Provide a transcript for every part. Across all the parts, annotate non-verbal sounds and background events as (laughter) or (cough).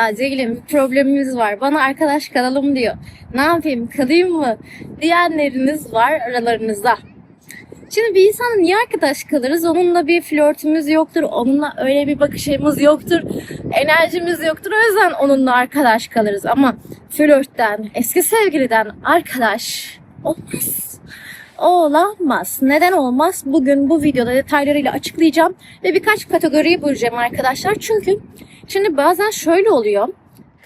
Ya Ceylin bir problemimiz var. Bana arkadaş kalalım diyor. Ne yapayım kalayım mı? Diyenleriniz var aralarınızda. Şimdi bir insanla niye arkadaş kalırız? Onunla bir flörtümüz yoktur. Onunla öyle bir bakışımız yoktur. Enerjimiz yoktur. O yüzden onunla arkadaş kalırız. Ama flörtten, eski sevgiliden arkadaş olmaz. Olamaz. Neden olmaz? Bugün bu videoda detaylarıyla açıklayacağım. Ve birkaç kategoriye böleceğim arkadaşlar. Çünkü şimdi bazen şöyle oluyor.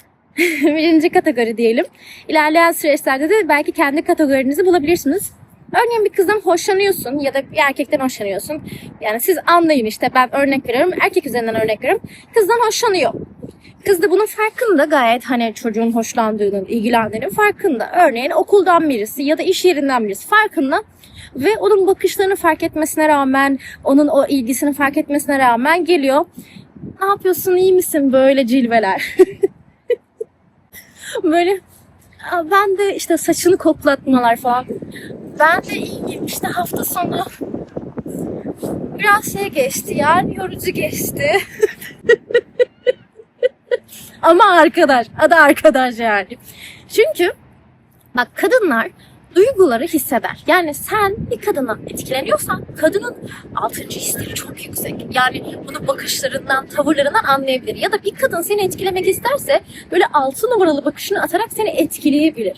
(laughs) Birinci kategori diyelim. İlerleyen süreçlerde de belki kendi kategorinizi bulabilirsiniz. Örneğin bir kızdan hoşlanıyorsun ya da bir erkekten hoşlanıyorsun. Yani siz anlayın işte ben örnek veriyorum. Erkek üzerinden örnek veriyorum. Kızdan hoşlanıyor. Kız da bunun farkında gayet hani çocuğun hoşlandığının, ilgilendiğinin farkında. Örneğin okuldan birisi ya da iş yerinden birisi farkında. Ve onun bakışlarını fark etmesine rağmen, onun o ilgisini fark etmesine rağmen geliyor. Ne yapıyorsun iyi misin böyle cilveler? (laughs) böyle "Aa, ben de işte saçını koklatmalar falan. Ben de iyiyim işte hafta sonu biraz şey geçti yani yorucu geçti. (laughs) Ama arkadaş, adı arkadaş yani. Çünkü bak kadınlar duyguları hisseder. Yani sen bir kadına etkileniyorsan kadının altıncı hisleri çok yüksek. Yani bunu bakışlarından, tavırlarından anlayabilir. Ya da bir kadın seni etkilemek isterse böyle altı numaralı bakışını atarak seni etkileyebilir.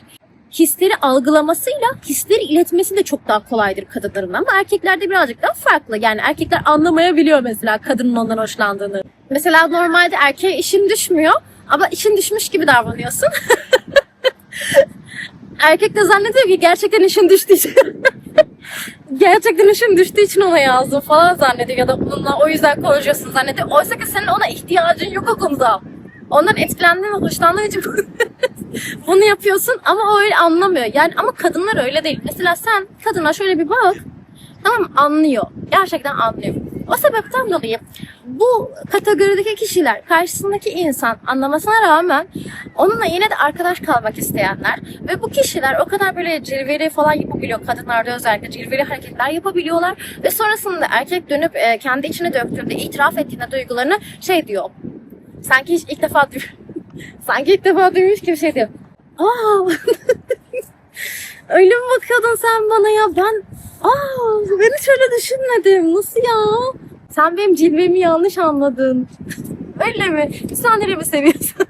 Hisleri algılamasıyla hisleri iletmesi de çok daha kolaydır kadınların ama erkeklerde birazcık daha farklı. Yani erkekler anlamayabiliyor mesela kadının ondan hoşlandığını. Mesela normalde erkeğe işin düşmüyor ama işin düşmüş gibi davranıyorsun. (laughs) Erkek de zannediyor ki gerçekten işin düştüğü için (laughs) gerçekten işin düştüğü için ona yazdım falan zannediyor ya da onunla o yüzden konuşuyorsun zannediyor. Oysa ki senin ona ihtiyacın yok o konuda. Ondan etkilendiğin ve hoşlandığın için (laughs) bunu yapıyorsun ama o öyle anlamıyor. Yani ama kadınlar öyle değil. Mesela sen kadına şöyle bir bak. Tamam anlıyor. Gerçekten anlıyor. O sebepten dolayı bu kategorideki kişiler karşısındaki insan anlamasına rağmen onunla yine de arkadaş kalmak isteyenler ve bu kişiler o kadar böyle cilveli falan yapabiliyor. Kadınlarda özellikle cilveli hareketler yapabiliyorlar ve sonrasında erkek dönüp e, kendi içine döktüğünde itiraf ettiğinde duygularını şey diyor. Sanki hiç ilk defa duy- (laughs) sanki ilk defa duymuş gibi şey diyor. Aa (laughs) Öyle mi bakıyordun sen bana ya? Ben aa ben hiç öyle düşünmedim. Nasıl ya? Sen benim cilvemi yanlış anladın. öyle mi? Sen mi seviyorsun?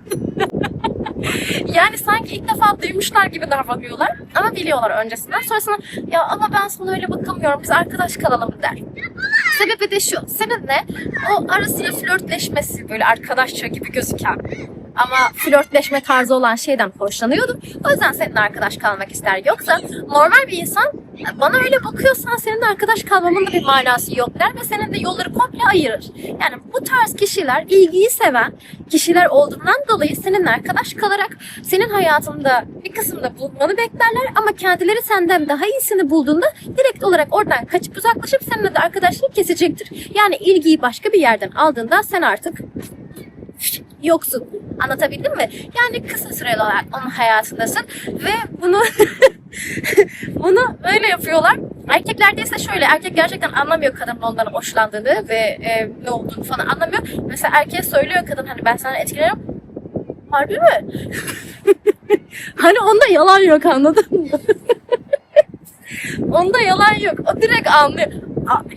(laughs) yani sanki ilk defa duymuşlar gibi davranıyorlar. Ama biliyorlar öncesinden. Sonrasında ya ama ben sana öyle bakamıyorum. Biz arkadaş kalalım der. Sebebi de şu. Seninle o ara sıra flörtleşmesi böyle arkadaşça gibi gözüken ama flörtleşme tarzı olan şeyden hoşlanıyordum. O yüzden seninle arkadaş kalmak ister. Yoksa normal bir insan bana öyle bakıyorsan seninle arkadaş kalmamın da bir manası yok der ve senin de yolları komple ayırır. Yani bu tarz kişiler ilgiyi seven kişiler olduğundan dolayı seninle arkadaş kalarak senin hayatında bir kısımda bulunmanı beklerler ama kendileri senden daha iyisini bulduğunda direkt olarak oradan kaçıp uzaklaşıp seninle de arkadaşlık kesecektir. Yani ilgiyi başka bir yerden aldığında sen artık yoksun. Anlatabildim mi? Yani kısa süreli olarak onun hayatındasın ve bunu (laughs) bunu öyle yapıyorlar. Erkeklerde ise şöyle erkek gerçekten anlamıyor kadının ondan hoşlandığını ve e, ne olduğunu falan anlamıyor. Mesela erkeğe söylüyor kadın hani ben sana etkileniyorum. Harbi mi? (laughs) hani onda yalan yok anladın mı? (laughs) onda yalan yok. O direkt anlıyor.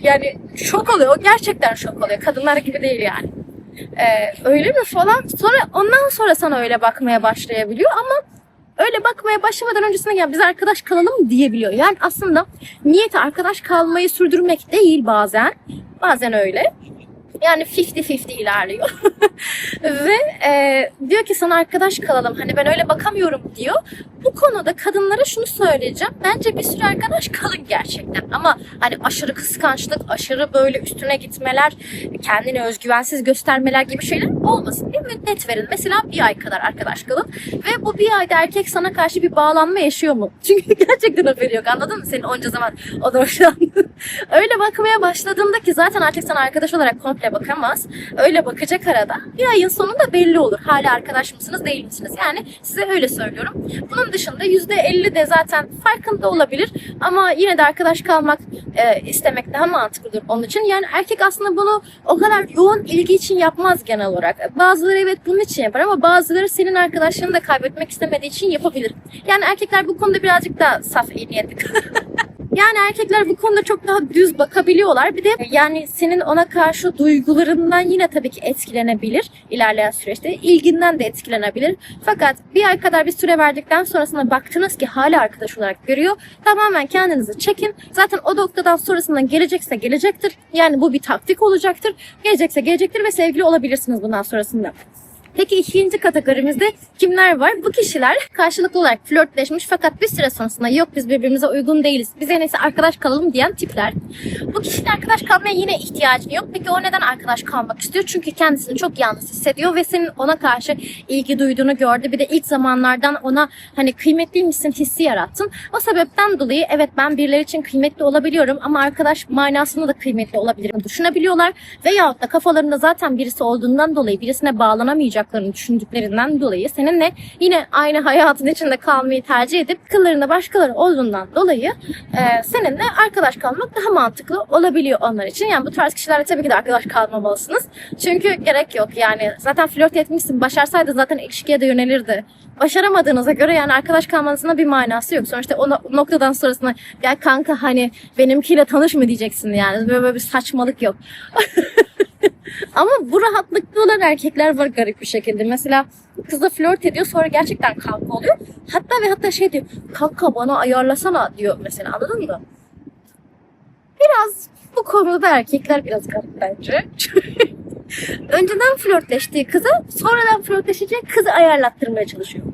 Yani şok oluyor. O gerçekten şok oluyor. Kadınlar gibi değil yani. Ee, öyle mi falan. Sonra ondan sonra sana öyle bakmaya başlayabiliyor ama öyle bakmaya başlamadan öncesine gel biz arkadaş kalalım diyebiliyor. Yani aslında niyeti arkadaş kalmayı sürdürmek değil bazen. Bazen öyle. Yani 50-50 ilerliyor. (laughs) Ve e, diyor ki sana arkadaş kalalım. Hani ben öyle bakamıyorum diyor. Bu konuda kadınlara şunu söyleyeceğim. Bence bir sürü arkadaş kalın gerçekten. Ama hani aşırı kıskançlık, aşırı böyle üstüne gitmeler, kendini özgüvensiz göstermeler gibi şeyler olmasın. Bir müddet verin. Mesela bir ay kadar arkadaş kalın. Ve bu bir ayda erkek sana karşı bir bağlanma yaşıyor mu? (laughs) Çünkü gerçekten haberi yok. Anladın mı? Senin onca zaman o da. (laughs) Öyle bakmaya başladığında ki zaten artık sana arkadaş olarak komple bakamaz. Öyle bakacak arada. Bir ayın sonunda belli olur. hala arkadaş mısınız değil misiniz? Yani size öyle söylüyorum. Bunun dışında %50 de zaten farkında olabilir ama yine de arkadaş kalmak e, istemek daha mantıklıdır onun için. Yani erkek aslında bunu o kadar yoğun ilgi için yapmaz genel olarak. Bazıları evet bunun için yapar ama bazıları senin arkadaşlarını da kaybetmek istemediği için yapabilir. Yani erkekler bu konuda birazcık daha saf iyi niyetli. (laughs) Yani erkekler bu konuda çok daha düz bakabiliyorlar. Bir de yani senin ona karşı duygularından yine tabii ki etkilenebilir ilerleyen süreçte. ilginden de etkilenebilir. Fakat bir ay kadar bir süre verdikten sonrasında baktınız ki hala arkadaş olarak görüyor. Tamamen kendinizi çekin. Zaten o noktadan sonrasında gelecekse gelecektir. Yani bu bir taktik olacaktır. Gelecekse gelecektir ve sevgili olabilirsiniz bundan sonrasında. Peki ikinci kategorimizde kimler var? Bu kişiler karşılıklı olarak flörtleşmiş fakat bir süre sonrasında yok biz birbirimize uygun değiliz. Biz en iyisi arkadaş kalalım diyen tipler. Bu kişinin arkadaş kalmaya yine ihtiyacı yok. Peki o neden arkadaş kalmak istiyor? Çünkü kendisini çok yalnız hissediyor ve senin ona karşı ilgi duyduğunu gördü. Bir de ilk zamanlardan ona hani kıymetliymişsin hissi yarattın. O sebepten dolayı evet ben birileri için kıymetli olabiliyorum ama arkadaş manasında da kıymetli olabilirim düşünebiliyorlar. Veyahut da kafalarında zaten birisi olduğundan dolayı birisine bağlanamayacaklarını düşündüklerinden dolayı seninle yine aynı hayatın içinde kalmayı tercih edip kıllarında başkaları olduğundan dolayı e, seninle arkadaş kalmak daha mantıklı olabiliyor onlar için. Yani bu tarz kişilerle tabii ki de arkadaş kalmamalısınız. Çünkü gerek yok yani zaten flört etmişsin başarsaydı zaten ilişkiye de yönelirdi. Başaramadığınıza göre yani arkadaş kalmanızın bir manası yok. Sonuçta o no- noktadan sonrasında gel kanka hani benimkiyle tanış mı diyeceksin yani. Böyle, böyle bir saçmalık yok. (laughs) (laughs) Ama bu rahatlıklı olan erkekler var garip bir şekilde. Mesela kızla flört ediyor sonra gerçekten kanka oluyor. Hatta ve hatta şey diyor kanka bana ayarlasana diyor mesela anladın mı? Biraz bu konuda erkekler biraz garip bence. (laughs) Önceden flörtleştiği kıza sonradan flörtleşecek kızı ayarlattırmaya çalışıyor.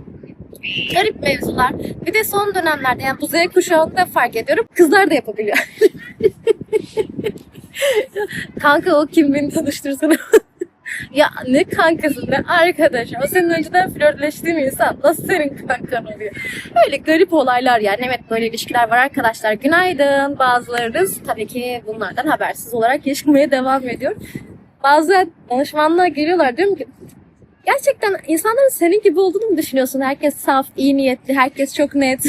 Garip mevzular. Bir de son dönemlerde yani bu Z kuşağında fark ediyorum. Kızlar da yapabiliyor. (laughs) Kanka o kim beni tanıştırsana. (laughs) ya ne kankası ne arkadaş. O senin önceden flörtleştiğin insan nasıl senin kankan oluyor? Öyle garip olaylar yani. Evet böyle ilişkiler var arkadaşlar. Günaydın. Bazılarınız tabii ki bunlardan habersiz olarak yaşamaya devam ediyor. Bazen danışmanlığa geliyorlar diyorum ki gerçekten insanların senin gibi olduğunu mu düşünüyorsun? Herkes saf, iyi niyetli, herkes çok net.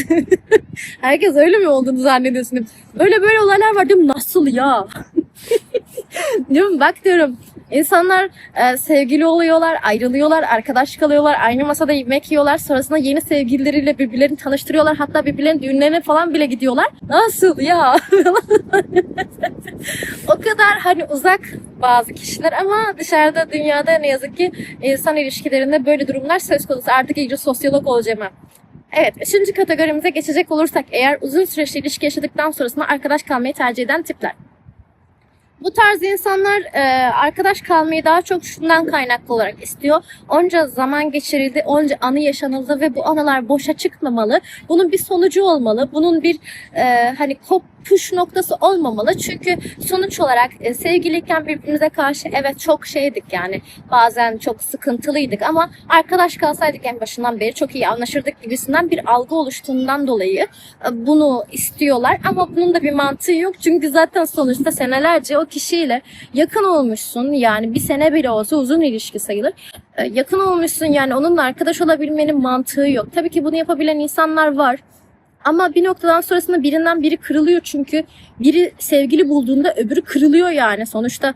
(laughs) herkes öyle mi olduğunu zannediyorsun? Böyle böyle olaylar var diyorum nasıl ya? (laughs) diyorum bak diyorum İnsanlar e, sevgili oluyorlar, ayrılıyorlar, arkadaş kalıyorlar, aynı masada yemek yiyorlar. Sonrasında yeni sevgilileriyle birbirlerini tanıştırıyorlar. Hatta birbirlerinin düğünlerine falan bile gidiyorlar. Nasıl ya? (laughs) o kadar hani uzak bazı kişiler ama dışarıda dünyada ne yazık ki insan ilişkilerinde böyle durumlar söz konusu. Artık iyice sosyolog olacağım ben. Evet, üçüncü kategorimize geçecek olursak eğer uzun süreçli ilişki yaşadıktan sonrasında arkadaş kalmayı tercih eden tipler. Bu tarz insanlar e, arkadaş kalmayı daha çok şundan kaynaklı olarak istiyor. Onca zaman geçirildi, onca anı yaşanıldı ve bu anılar boşa çıkmamalı. Bunun bir sonucu olmalı. Bunun bir e, hani kopuş noktası olmamalı. Çünkü sonuç olarak e, sevgiliyken birbirimize karşı evet çok şeydik yani. Bazen çok sıkıntılıydık ama arkadaş kalsaydık en başından beri çok iyi anlaşırdık gibisinden bir algı oluştuğundan dolayı e, bunu istiyorlar. Ama bunun da bir mantığı yok. Çünkü zaten sonuçta senelerce o kişiyle yakın olmuşsun. Yani bir sene bile olsa uzun ilişki sayılır. E, yakın olmuşsun yani onunla arkadaş olabilmenin mantığı yok. Tabii ki bunu yapabilen insanlar var. Ama bir noktadan sonrasında birinden biri kırılıyor çünkü biri sevgili bulduğunda öbürü kırılıyor yani. Sonuçta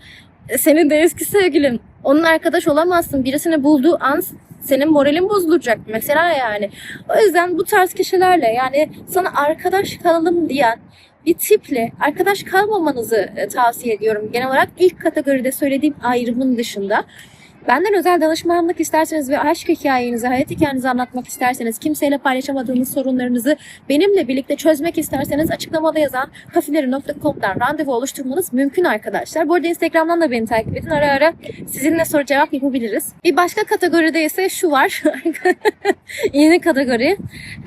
e, senin de eski sevgilin. Onun arkadaş olamazsın. Birisini bulduğu an senin moralin bozulacak mesela yani. O yüzden bu tarz kişilerle yani sana arkadaş kalalım diyen bir tiple arkadaş kalmamanızı e, tavsiye ediyorum. Genel olarak ilk kategoride söylediğim ayrımın dışında. Benden özel danışmanlık isterseniz ve aşk hikayenizi, hayat hikayenizi anlatmak isterseniz, kimseyle paylaşamadığınız sorunlarınızı benimle birlikte çözmek isterseniz açıklamada yazan kafileri.com'dan randevu oluşturmanız mümkün arkadaşlar. Bu arada Instagram'dan da beni takip edin. Ara ara sizinle soru cevap yapabiliriz. Bir başka kategoride ise şu var. (laughs) Yeni kategori.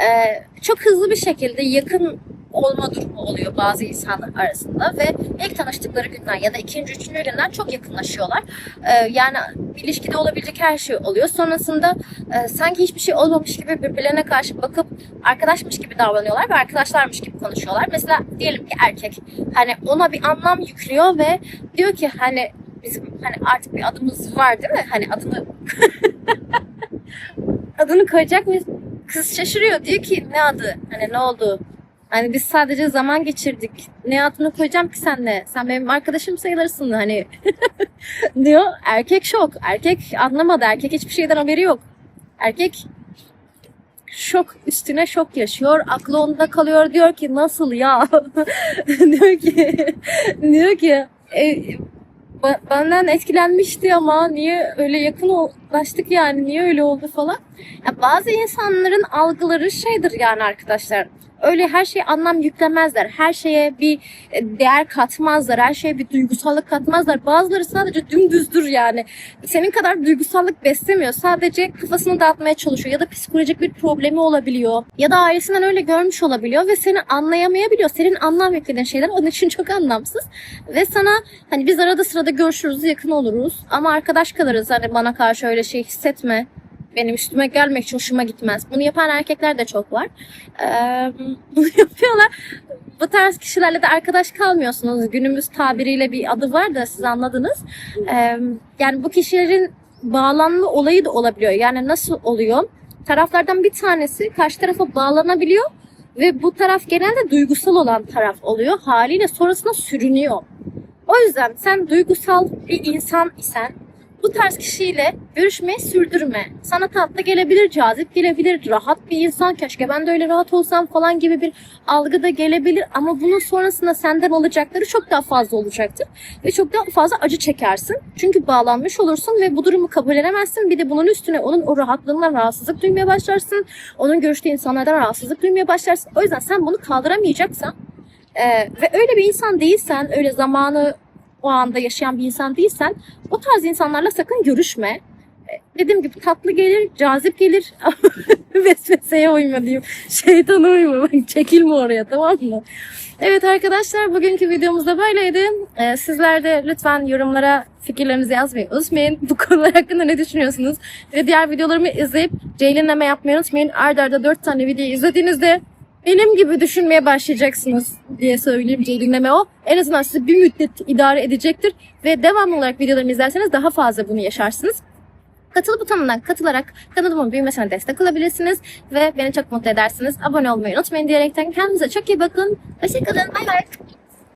Ee, çok hızlı bir şekilde yakın olma durumu oluyor bazı insanlar arasında ve ilk tanıştıkları günden ya da ikinci, üçüncü günden çok yakınlaşıyorlar. Ee, yani ilişkide olabilecek her şey oluyor. Sonrasında e, sanki hiçbir şey olmamış gibi birbirlerine karşı bakıp arkadaşmış gibi davranıyorlar ve arkadaşlarmış gibi konuşuyorlar. Mesela diyelim ki erkek hani ona bir anlam yüklüyor ve diyor ki hani bizim hani artık bir adımız var değil mi? Hani adını (laughs) adını koyacak mıyız? Kız şaşırıyor. Diyor ki ne adı? Hani ne oldu? Hani biz sadece zaman geçirdik. Ne adını koyacağım ki senle? Sen benim arkadaşım sayılırsın hani. (laughs) diyor. Erkek şok. Erkek anlamadı. Erkek hiçbir şeyden haberi yok. Erkek şok üstüne şok yaşıyor. Aklı onda kalıyor. Diyor ki nasıl ya? (laughs) diyor ki diyor ki e, benden etkilenmişti ama niye öyle yakın ulaştık yani niye öyle oldu falan. Ya bazı insanların algıları şeydir yani arkadaşlar. Öyle her şeye anlam yüklemezler. Her şeye bir e, değer katmazlar. Her şeye bir duygusallık katmazlar. Bazıları sadece dümdüzdür yani. Senin kadar duygusallık beslemiyor. Sadece kafasını dağıtmaya çalışıyor. Ya da psikolojik bir problemi olabiliyor. Ya da ailesinden öyle görmüş olabiliyor ve seni anlayamayabiliyor. Senin anlam yüklediğin şeyler onun için çok anlamsız. Ve sana hani biz arada sırada görüşürüz, yakın oluruz. Ama arkadaş kalırız. Hani bana karşı öyle şey hissetme. Benim üstüme gelmek için hoşuma gitmez. Bunu yapan erkekler de çok var. (laughs) Bunu yapıyorlar. Bu tarz kişilerle de arkadaş kalmıyorsunuz. Günümüz tabiriyle bir adı var da siz anladınız. Yani bu kişilerin bağlanma olayı da olabiliyor. Yani nasıl oluyor? Taraflardan bir tanesi karşı tarafa bağlanabiliyor ve bu taraf genelde duygusal olan taraf oluyor. Haliyle sonrasında sürünüyor. O yüzden sen duygusal bir insan isen bu tarz kişiyle görüşmeyi sürdürme. Sana tatlı gelebilir, cazip gelebilir, rahat bir insan keşke ben de öyle rahat olsam falan gibi bir algı da gelebilir ama bunun sonrasında senden olacakları çok daha fazla olacaktır ve çok daha fazla acı çekersin. Çünkü bağlanmış olursun ve bu durumu kabul edemezsin. Bir de bunun üstüne onun o rahatlığından rahatsızlık duymaya başlarsın. Onun görüştüğü insanlardan rahatsızlık duymaya başlarsın. O yüzden sen bunu kaldıramayacaksan e, ve öyle bir insan değilsen, öyle zamanı o anda yaşayan bir insan değilsen o tarz insanlarla sakın görüşme. E, Dediğim gibi tatlı gelir, cazip gelir. (laughs) Vesveseye uyma diyeyim. Şeytana uyma. Çekilme oraya tamam mı? Evet arkadaşlar bugünkü videomuz da böyleydi. Ee, sizler de lütfen yorumlara fikirlerinizi yazmayı unutmayın. Bu konular hakkında ne düşünüyorsunuz? Ve diğer videolarımı izleyip ceylinleme yapmayı unutmayın. Arda arda 4 tane video izlediğinizde benim gibi düşünmeye başlayacaksınız diye söyleyeyim ceylinleme o. En azından sizi bir müddet idare edecektir. Ve devamlı olarak videolarımı izlerseniz daha fazla bunu yaşarsınız. Katıl butonundan katılarak kanalımın büyümesine destek olabilirsiniz. Ve beni çok mutlu edersiniz. Abone olmayı unutmayın diyerekten kendinize çok iyi bakın. Hoşçakalın. Bay bay.